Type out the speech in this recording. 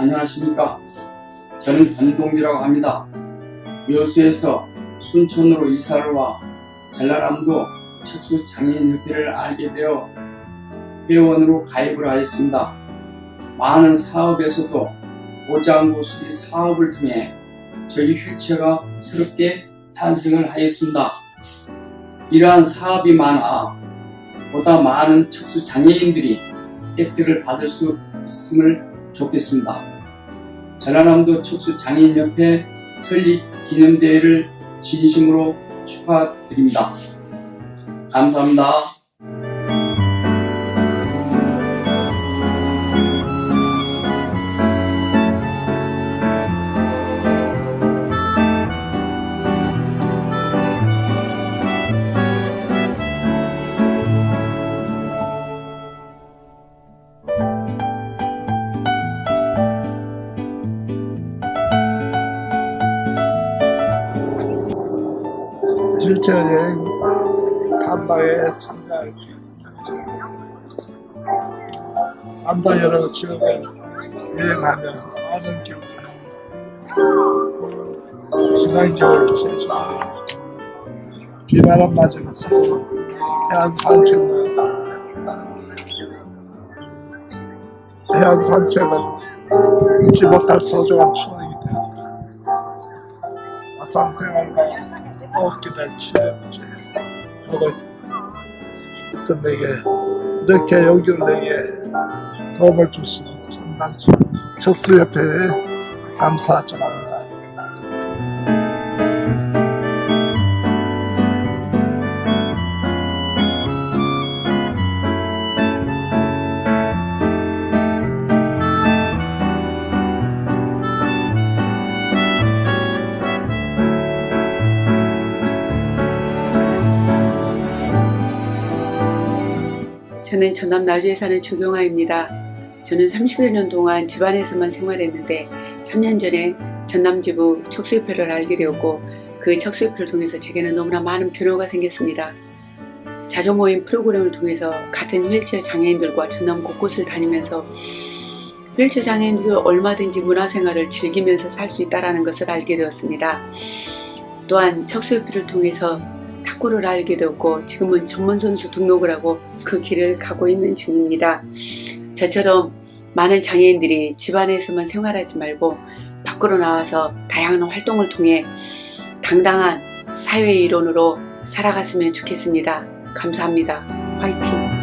안녕하십니까. 저는 변동기라고 합니다. 여수에서 순천으로 이사를 와 전라남도 척수 장애인협회를 알게 되어 회원으로 가입을 하였습니다. 많은 사업에서도 보장구 수리 사업을 통해 저희 휠체어가 새롭게 탄생을 하였습니다. 이러한 사업이 많아 보다 많은 척수 장애인들이 혜택을 받을 수 있음을 좋겠습니다. 전라남도 척수 장애인협회 설립 기념대회를 진심으로 축하드립니다. 감사합니다. 실제 여행 탐방에 참가할 남도 여러 지역을 여행하며 많은 경험을 합니다. 겨울 제주 비바람 맞으면서 해안 산책을 해안 산책은 잊지 못할 소중한 추억이 됩니다. 아산 생활과 어깨 날 치료제 하고 끝내게 이렇게 여기를 내게 도움을 주시는 전단수 척수협회에 감사 전합니다. 저는 전남 나주에 사는 조경아입니다. 저는 30여 년 동안 집안에서만 생활했는데 3년 전에 전남지부 척수협회를 알게 되었고 그 척수협회를 통해서 제게는 너무나 많은 변화가 생겼습니다. 자조 모임 프로그램을 통해서 같은 휠체어 장애인들과 전남 곳곳을 다니면서 휠체어 장애인들이 얼마든지 문화생활을 즐기면서 살 수 있다는 것을 알게 되었습니다. 또한 척수협회를 통해서 탁구를 알게 되었고 지금은 전문선수 등록을 하고 그 길을 가고 있는 중입니다. 저처럼 많은 장애인들이 집안에서만 생활하지 말고 밖으로 나와서 다양한 활동을 통해 당당한 사회 일원으로 살아갔으면 좋겠습니다. 감사합니다. 화이팅!